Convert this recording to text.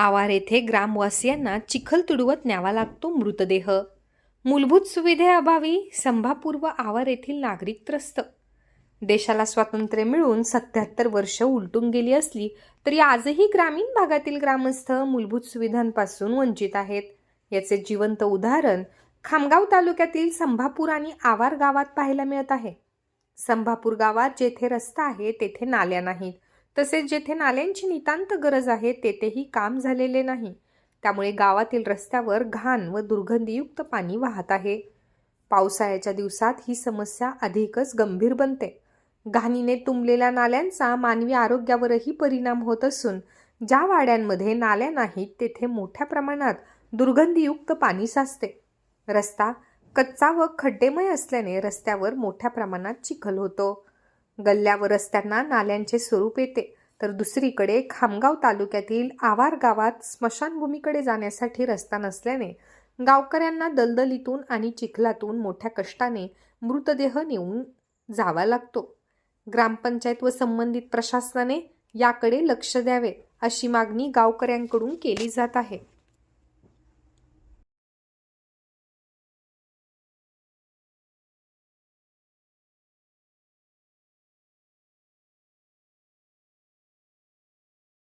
आवार येथे ग्रामवासियांना चिखल तुडवत न्यावा लागतो मृतदेह. मूलभूत सुविधेअभावी संभापूर व आवार येथील नागरिक त्रस्त. देशाला स्वातंत्र्य मिळून सत्याहत्तर वर्ष उलटून गेली असली तरी आजही ग्रामीण भागातील ग्रामस्थ मूलभूत सुविधांपासून वंचित आहेत. याचे जिवंत उदाहरण खामगाव तालुक्यातील संभापूर आणि आवार गावात पाहायला मिळत आहे. संभापूर गावात जेथे रस्ता आहे तेथे नाल्या नाहीत. तसेच जेथे नाल्यांची नितांत गरज आहे तेथेही काम झालेले नाही. त्यामुळे गावातील रस्त्यावर घाण व दुर्गंधीयुक्त पाणी वाहत आहे. पावसाळ्याच्या दिवसात ही समस्या अधिकच गंभीर बनते. घाणीने तुंबलेल्या नाल्यांचा मानवी आरोग्यावरही परिणाम होत असून ज्या वाड्यांमध्ये नाल्या नाहीत तेथे मोठ्या प्रमाणात दुर्गंधीयुक्त पाणी साचते. रस्ता कच्चा व खड्डेमय असल्याने रस्त्यावर मोठ्या प्रमाणात चिखल होतो. गल्ल्या व रस्त्यांना नाल्यांचे स्वरूप येते. तर दुसरीकडे खामगाव तालुक्यातील आवार गावात स्मशानभूमीकडे जाण्यासाठी रस्ता नसल्याने गावकऱ्यांना दलदलीतून आणि चिखलातून मोठ्या कष्टाने मृतदेह नेऊन जावा लागतो. ग्रामपंचायत व संबंधित प्रशासनाने याकडे लक्ष द्यावे अशी मागणी गावकऱ्यांकडून केली जात आहे.